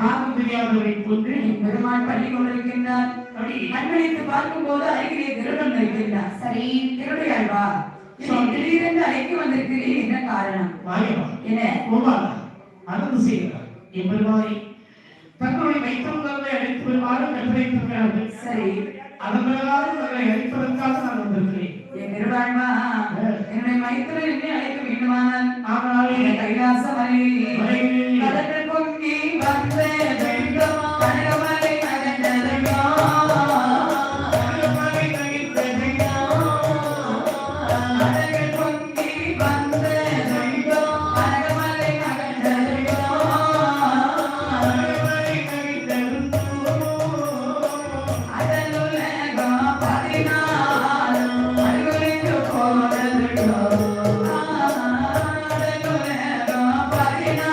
போன்று என் பெருமான் பள்ளி கொண்டிருக்கின்றார். கண்களித்து பார்க்கும் போது அருகிலே திருடன் இருக்கின்றார். சரி திருடையாழ்வா என்னை திடீரென்று அழைத்து வந்திருக்கிறேன் என்ன காரணம்? என்ன? அனந்து செய்கிறார். எம்பெருமானை தங்களுடைய வைத்தவர்களை அழைத்து வருமாறு கட்டளையிட்டிருக்கிறார்கள். சரி. அதன் பிரகாரம் தங்களை அழைப்பதற்காக நான் வந்திருக்கிறேன். என் பெருமாள்வா என்னுடைய மைத்திரன் என்னை அழைக்க வேண்டுமானால். ஆனால் கைலாச மலையில் பொங்கி வந்த அதனுலகம் பதினாறு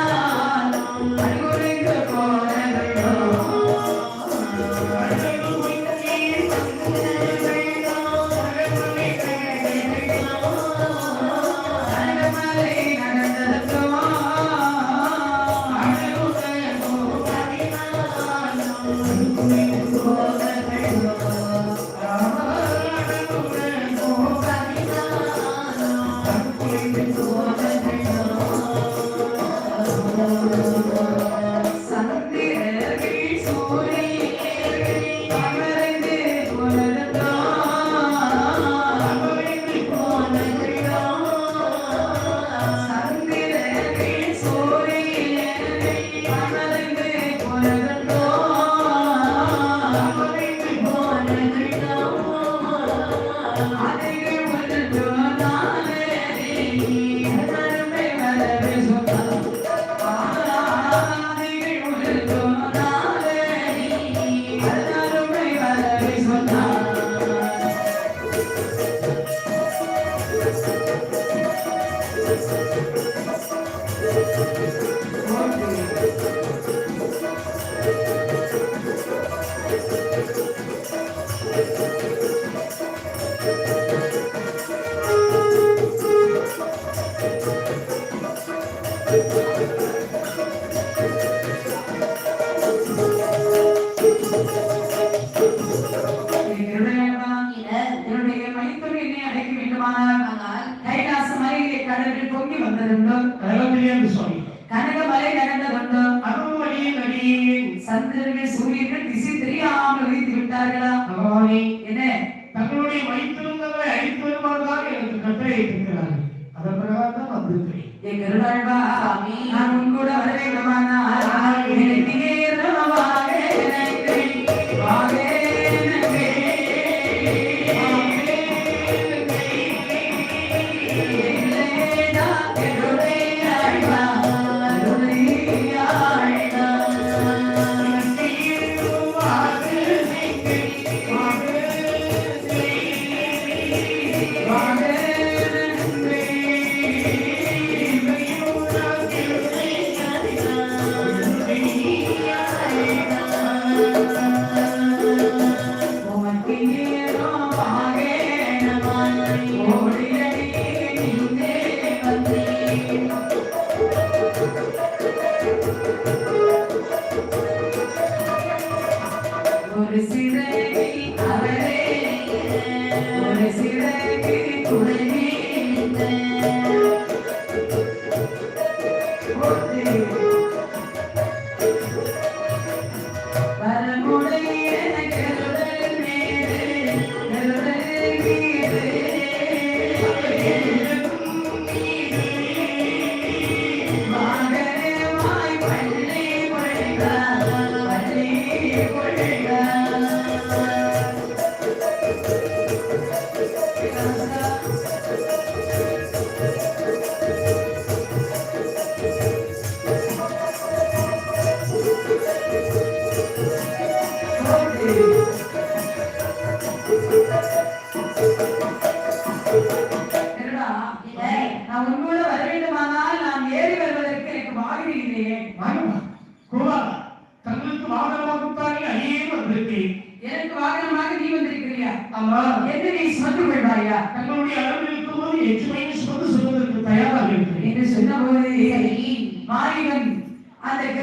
வாகேனமாய்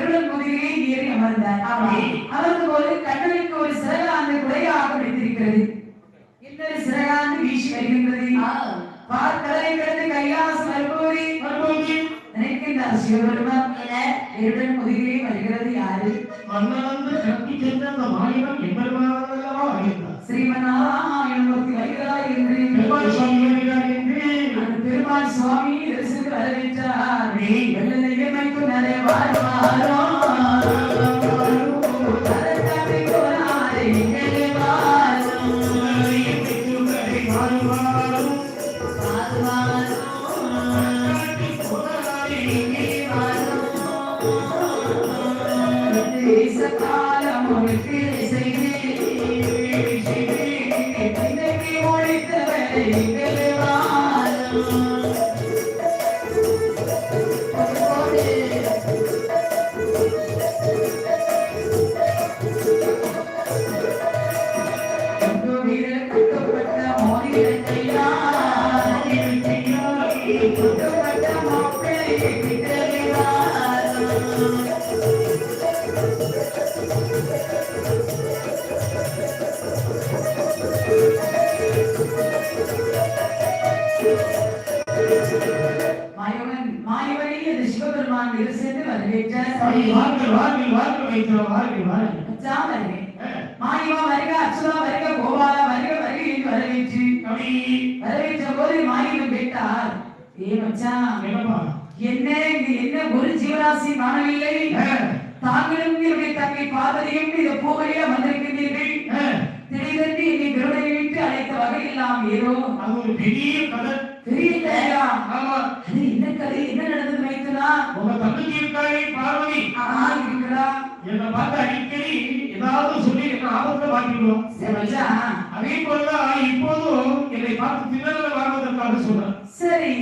அந்த கருடன் ஏறி அமர்ந்தார். ஆமா வரவேற்றார் வாருங்கள் வாருங்கள் வாருங்கள் வைக்கிறோம் வாருங்கள் வாருங்கள் அச்சாம் வருகை மாயவா வருக அச்சுதா வருக கோபாலா வருக வருக என்று வரவேற்று. கவி. வரவேற்ற போது மாயவன் கேட்டார் ஏ மச்சான் என்ன இங்கு என்ன ஒரு ஜீவராசி காணவில்லை? தாங்களும் என்னுடைய தங்கை பார்வதியும் இந்த பூவையே திடீரென்று என்னை விருடை விட்டு அழைத்த வகையெல்லாம் ஏதோ. அது ஒரு பெரிய கதை. தெரியலையா ஆமா. அது என்ன கதை? என்ன நடந்தது வைத்தனா உங்க தங்கச்சி என்னை பார்த்து அடிக்கடி ஏதாவது சொல்லி என்ன ஆபத்துல மாட்டிடுவோம் அதே போலதான் இப்போதும் என்னை பார்த்து திணறல வாழ்வதற்காக சொல்றேன். சரி.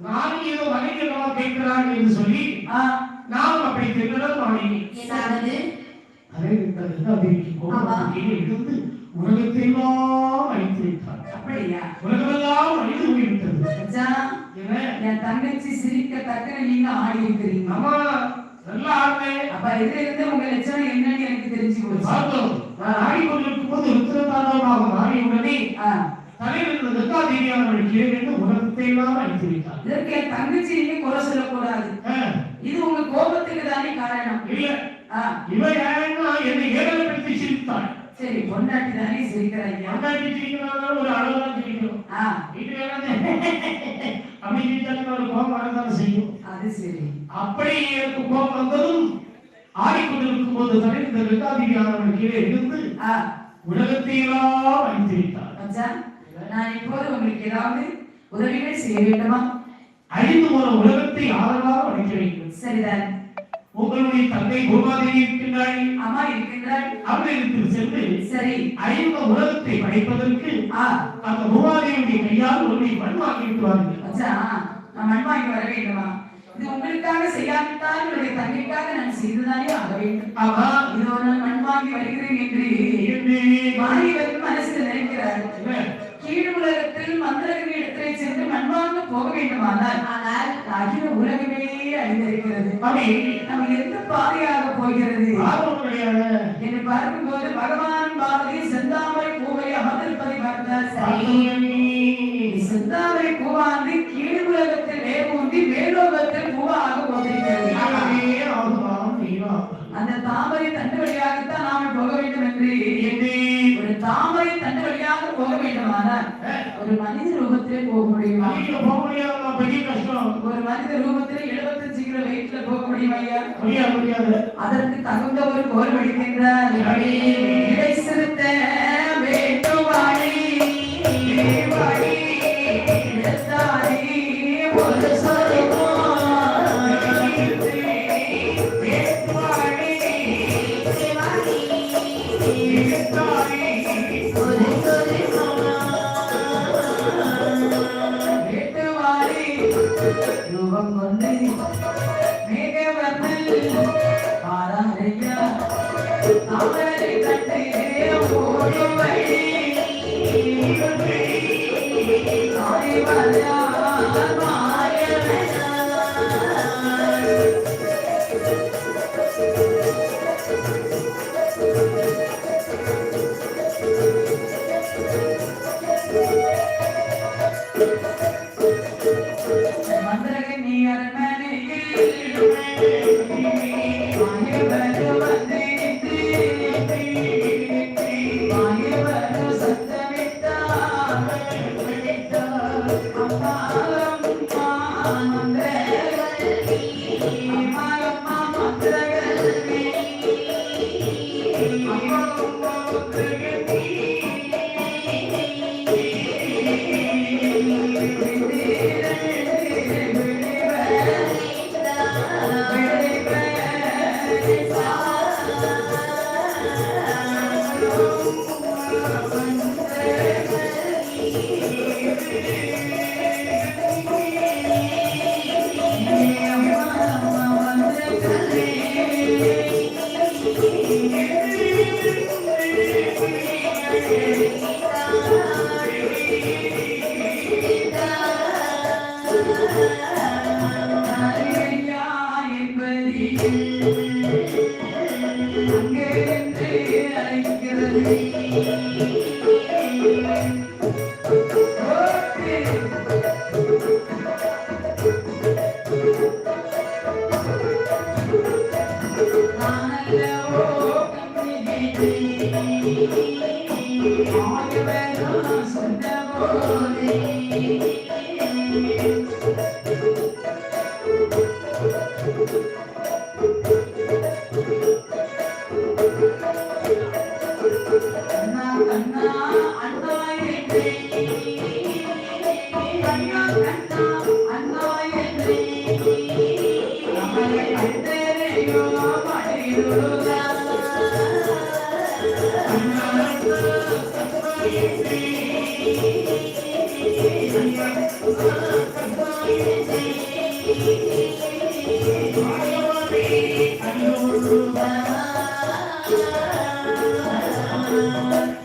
நானும் ஏதோ வகைக்கிறவா கேட்கிறாங்க என்று சொல்லி ஆ. நானும் அப்படி திணறல் வாங்கினேன் என்னானது அதே இருக்கிறது அதிர்ச்சி ஆமா. இருந்து உலகத்தை எல்லாம் அழித்து வைத்தார். அப்படியா? உலகமெல்லாம் அழிந்து போய்விட்டது? என் தங்கச்சி சிரிக்க தக்கன நீங்க ஆடி இருக்கிறீங்க ஆமா. அப்ப இதுல இருந்து உங்க லட்சணம் என்னன்னு எனக்கு தெரிஞ்சு போச்சு. பார்த்தோம். நான் ஆடிக்கொண்டிருக்கும் போது ருத்ரதாண்டவமாக மாறியுடனே ஆ, தலையில் இருந்த தத்தாதேவியானவள் கீழே நின்று உலகத்தை எல்லாம் அழித்து வைத்தார் இதற்கு என் தங்கச்சி நீங்க குறை சொல்லக்கூடாது. இது உங்க கோபத்துக்கு தானே காரணம். இல்ல. ஆ, இவ யாருன்னா என்னை ஏகலைப்படுத்தி சிரித்தாள். சரி பொண்டாட்டி தானே சிரிக்கிறாங்க அண்ணாச்சி சிரிக்கிறாங்க ஒரு அளவுதான் சிரிக்கணும் ஆ, இது சிரிச்சாலும் ஒரு கோபம் வரதான் செய்யும். அது சரி. அப்படி எனக்கு கோபம் வந்ததும் ஆடிக்கொண்டிருக்கும் போது தலையில் இந்த வெட்டாதிரியானவள் கீழே இருந்து ஆ, உலகத்தை எல்லாம் அழித்து வைத்தார் மச்சான், நான் இப்போது உங்களுக்கு ஏதாவது உதவிகள் செய்ய வேண்டுமா? அழிந்து போன உலகத்தை ஆதரவாக அழிக்க வேண்டும். சரிதான். உங்களுடைய தந்தை பூமாதேவி இருக்கின்றாள் அம்மா இருக்கின்றாள் அவர்களிடத்தில் சென்று சரி. அழிந்த உலகத்தை படைப்பதற்கு ஆ. அந்த பூமாதேவியுடைய கையால் ஒரு மண் வாங்கி விட்டுவார்கள் மச்சான் நான் மண் வாங்கி வர வேண்டுமா இது உங்களுக்காக செய்யாவிட்டால் என்னுடைய தங்கைக்காக நான் செய்துதானே ஆக வேண்டும். ஆமா இதோ நான் மண் வாங்கி வருகிறேன் என்று என்று மாணவர்கள் மனசில் நினைக்கிறார்? கீழ் உலகத்தில் மந்திரகிரி இடத்திலே சென்று மண் வாங்க போக வேண்டுமானால் ஆனால் அகில உலகமே அழிந்திருக்கிறது. அப்படி நம்ம எந்த பாதையாக போகிறது? என்று பார்க்கும்போது பகவான் பாரதி செந்தாமரை பூவை அமர்ந்திருப்பதை பார்த்தால் சரி செந்தாமரை பூவாந்து கீழ் உலகத்தில் வேரூன்றி மேலோகத்தில் பூவாக போதிருக்கிறது. அந்த தாமரை தண்டு வழியாகத்தான் நாம் போக வேண்டும் என்று தாமரை தண்டு வழியாக போக வேண்டுமானால் ஒரு மனித ரூபத்திலே போக முடியுமா? போக முடியாதுமா, பெரிய கஷ்டம். ஒரு மனித ரூபத்திலே எழுபத்தஞ்சு கிலோ வெயிட்ல போக முடியுமா ஐயா முடியாது முடியாது. அதற்கு தகுந்த ஒரு கோல் வடிக்கின்றார். இடை சிறுத்த வேட்டுவாழி ரூபம் கொண்டு மேகவர்ணல் பாராதையா அவரை கண்டே ஓடுவழி ஆய்வதா மாயவனா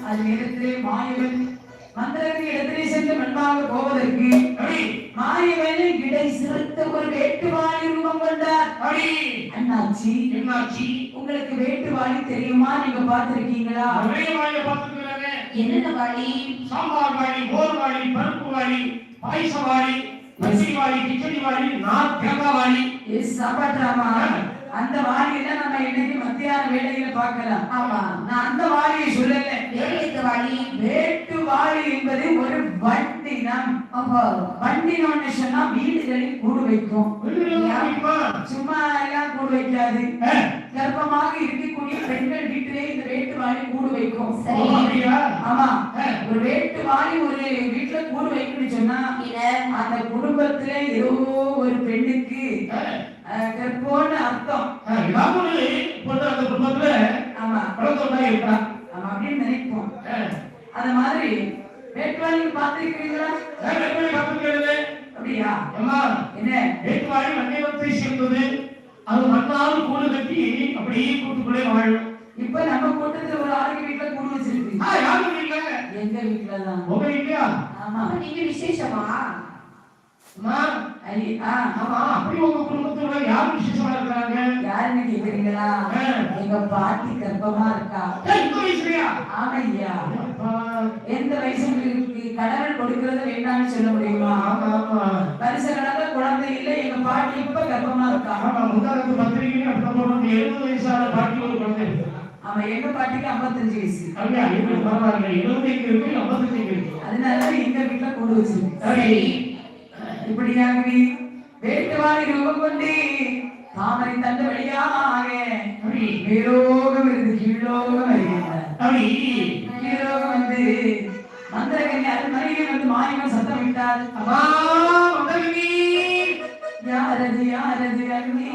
அது இடத்திலே மாயவன் மந்திரத்தின் இடத்திலே சென்று மண்பாக போவதற்கு மாயவன் இடை சிறுத்த ஒரு வேட்டுவாளி ரூபம் கொண்டார் அண்ணாச்சி அண்ணாச்சி. உங்களுக்கு வேட்டுவாளி தெரியுமா? நீங்க பார்த்திருக்கீங்களா? என்னென்ன வாளி? சாம்பார் வாளி மோர் வாளி பருப்பு வாளி பாயச வாளி பசி வாளி கிச்சடி வாளி நாத் தேங்காய் வாளி. அந்த வாளியெல்லாம் நம்ம இன்னைக்கு மத்தியான வேலையில பார்க்கலாம். ஆமா. நான் அந்த வாளியை சொல்லல. எந்த வாளி. வேட்டு வாழி என்பது ஒரு வண்டினம். வண்டினம்னு சொன்னா வீடுகளில் கூடு வைக்கும். சும்மா கூடு வைக்காது. கர்ப்பமாக இருக்கக்கூடிய பெண்கள் வீட்டிலே இந்த வேட்டு வாழி கூடு வைக்கும். அப்படியா? ஆமா. ஒரு வேட்டு வாழி ஒரு வீட்டுல கூடு வைக்கணும்னு சொன்னா அந்த குடும்பத்துல ஏதோ ஒரு பெண்ணுக்கு கர்ப்பம்னு அர்த்தம். அந்த குடும்பத்துல ஆமா. ஆமா அப்படின்னு நினைப்போம். அந்த மாதிரி வேட்டுவாளி பார்த்திருக்கிறீங்களா பார்த்துக்கிறது அப்படியா? அம்மா என்ன? வேட்டுவாழி மண்ணிலத்தை சேர்ந்தது அது மண்ணால் கூடு கட்டி அப்படியே கூட்டுக்குள்ளே வாழும் இப்ப நம்ம கூட்டத்துல ஒரு ஆளுக்கு வீட்டுல கூடு வச்சிருக்கு ஆ, யாரும் இல்ல எங்க வீட்டுலதான் உங்க இல்லையா ஆமா. நீங்க விசேஷமா? ஆமா யாருன்னு கேக்குறீங்களா. எங்க பாட்டி கர்ப்பமா இருக்கா? அப்பா, எந்த வயசுக்கு கடவுள் கொடுக்கறத வேண்டாம்னு சொல்ல முடியுமா? வருஷ கணக்குல குழந்தை இல்ல எங்க பாட்டி இப்ப கர்ப்பமா இருக்கா? ஆமா முந்தானத்து பத்திரிகையில எழுபது வயசான பாட்டி ஒரு குழந்தை ஆமா எங்க பாட்டிக்கு 55 வயசு. அப்படியா? இது பரவாயில்ல. எழுபது இங்க இருக்கு? ஐம்பத்தஞ்சு இருக்கு? அதனால எங்க வீட்டுல கூடு வச்சிருக்கு. சரி. இப்படியாகவே வேட்டுவாரி ரூபம் கொண்டு தாமரை தந்த வழியாக மேலோகம் இருந்து கீழோகம் வருகின்றார் அப்படி கீழோகம் வந்து மந்திரகனி அருமறையில் வந்து மாயவன் சத்தம் விட்டார் அம்மா மந்தகினி யாரது யாரது அருமே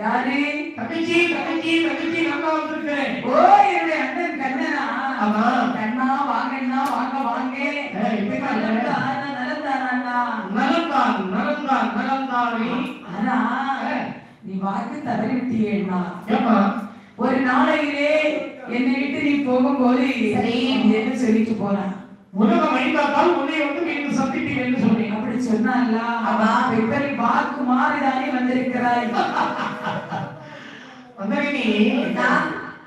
யாரு? தங்கச்சி தங்கச்சி தங்கச்சி நல்லா வந்திருக்கேன் ஓ என்னுடைய அண்ணன் கண்ணனா. ஆமா. கண்ணா வாங்கண்ணா வாங்க வாங்க. ஏய், இப்படி தான் நலந்தானா நலந்தானா நலந்தான் நலந்தான். நலந்தானே ஆனா நீ வாக்கு தவறி விட்டியேண்ணா ஏமா ஒரு நாளையிலே என்னை விட்டு நீ போகும்போது என்ன சொல்லிட்டு போறான் உலகம் அழிந்தால் உன்னை வந்து மீண்டும் சந்திப்பீங்கன்னு சொன்னேன். அப்படி சொன்னால ஆமா. எப்படி வாக்கு மாறிதானே வந்திருக்கிறாய்? நான்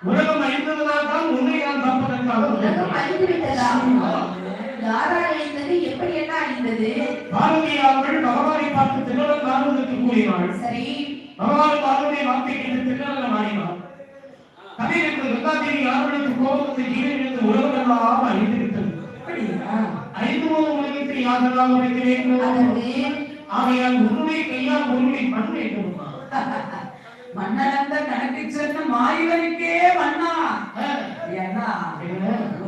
உலகம் அழிந்ததனால் தான் உன்னை நான் தப்பதற்காக உலகம் அழிந்து விட்டதா யாரால் அழிந்தது? எப்படி என்ன அழிந்தது? பாரதி அவர்கள் பகவானை பார்த்து திருநலம் காணுவதற்கு கூறினாள். சரி. பகவான் பார்வதியை வார்த்தை கேட்டு திருநலம் மாறினார். கதை என்று கங்காதேவி யார்களுக்கு கோபத்தை ஜீவனிலிருந்து உலகம் எல்லாம் அழிந்து விட்டது அப்படியா? அழிந்து போன உலகத்தை யாரெல்லாம் வைக்க வேண்டும் ஆகையால் உன்னுடைய கையால் உன்னுடைய மண் வேண்டுமா மன்னளந்த கணக்கு சொன்ன மாயவனுக்கே மன்னா. ஏன்னா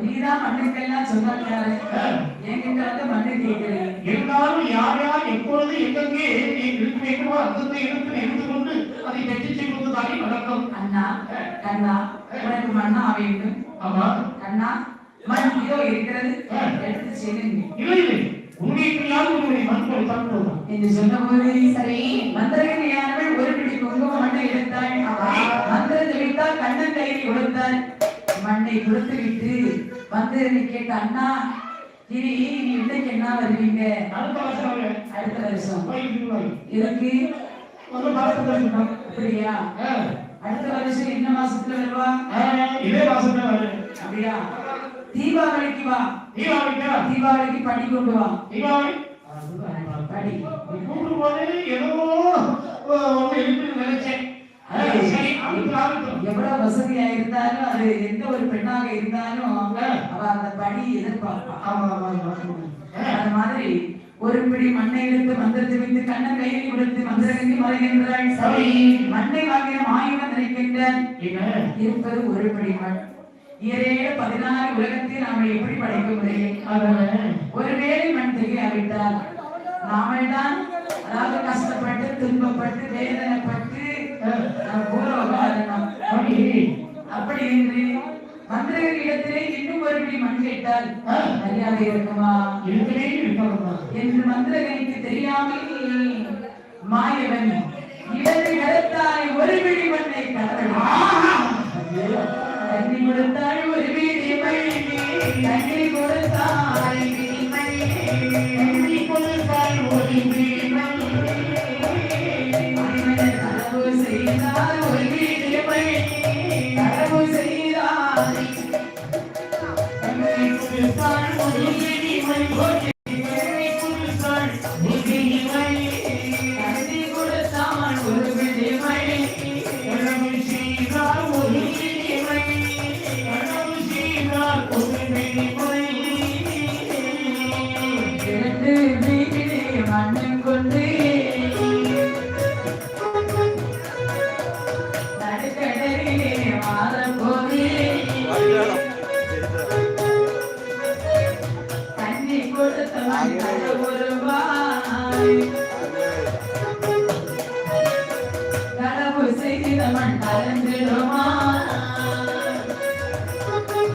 நீதான் மண்ணுக்கெல்லாம் சொன்னாரு என்கிட்ட வந்து மண்ணு கேட்கிறேன் இருந்தாலும் யார் யார் எப்பொழுது எங்கெங்கே இருக்க வேண்டுமோ அந்தந்த இடத்தில் இருந்து கொண்டு அதை வெற்றி செய்வது தானே வழக்கம். அண்ணா கண்ணா உனக்கு மண்ணா வேண்டும். ஆமா. கண்ணா மண் இதோ இருக்கிறது. எடுத்து செல்லுங்க இல்லை இல்லை. கையால் உன்னுடைய மண் கொடுத்தால் போதும் என்று சொன்னபோது சரி மந்திரகிரியானவள் ஒரு பிடி குங்கும மண்ணை எடுத்தாள். மந்திரம் தெளித்தால் கண்ணன் கையில் கொடுத்தாள் மண்ணை கொடுத்து விட்டு மந்திரனை கேட்ட அண்ணா நீ இன்னைக்கு என்ன வருவீங்க? அடுத்த வருஷம் தெரிஞ்சுக்கலாம். அப்படியா? அடுத்த வருஷம் என்ன மாசத்துல வருவா இதே மாசம் தான் வருது அப்படியா? தீபாவளிக்கு வா. தீபாவளிக்கா? தீபாவளிக்கு படி கொண்டு வா. தீபாவளி? படி. கூப்பிடும் போது ஏதோ நினைச்சேன். எவ்வளவு வசதியா இருந்தாலும் அது எந்த ஒரு பெண்ணாக இருந்தாலும் அவ அந்த படி எதிர்பார்ப்பா. ஆமா ஆமா ஆமா. அந்த மாதிரி ஒரு பிடி மண்ணை எடுத்து மந்திரத்தை வைத்து கண்ணன் கையில் கொடுத்து மந்திரங்கி மறைகின்றாள் சரி. மண்ணை வாங்கின மாயவன் நினைக்கின்றான் என்ன? இருப்பது ஒரு பிடி மண். ஏழேழு பதினாறு உலகத்தில் நாம எப்படி படைக்க முடியும்? ஒருவேளை மண் தெரியாவிட்டால் நாமல் தான் அதாவது கஷ்டப்பட்டு துன்பப்பட்டு வேதனைப்பட்டு நாம் அப்படி? என்று மந்திரங்கள் இடத்திலே இன்னும் ஒரு பிடி மண் கேட்டால் மரியாதை இருக்குமா? இருக்கணுமா என்று மந்திரகனிக்கு தெரியாமல் மாயவன் இடது கடத்தாய் ஒரு விழி மண்ணை கடவுள் தண்ணி கொடுத்தாய் ஒரு பிடி மண்ணி தண்ணி கொடுத்தாய்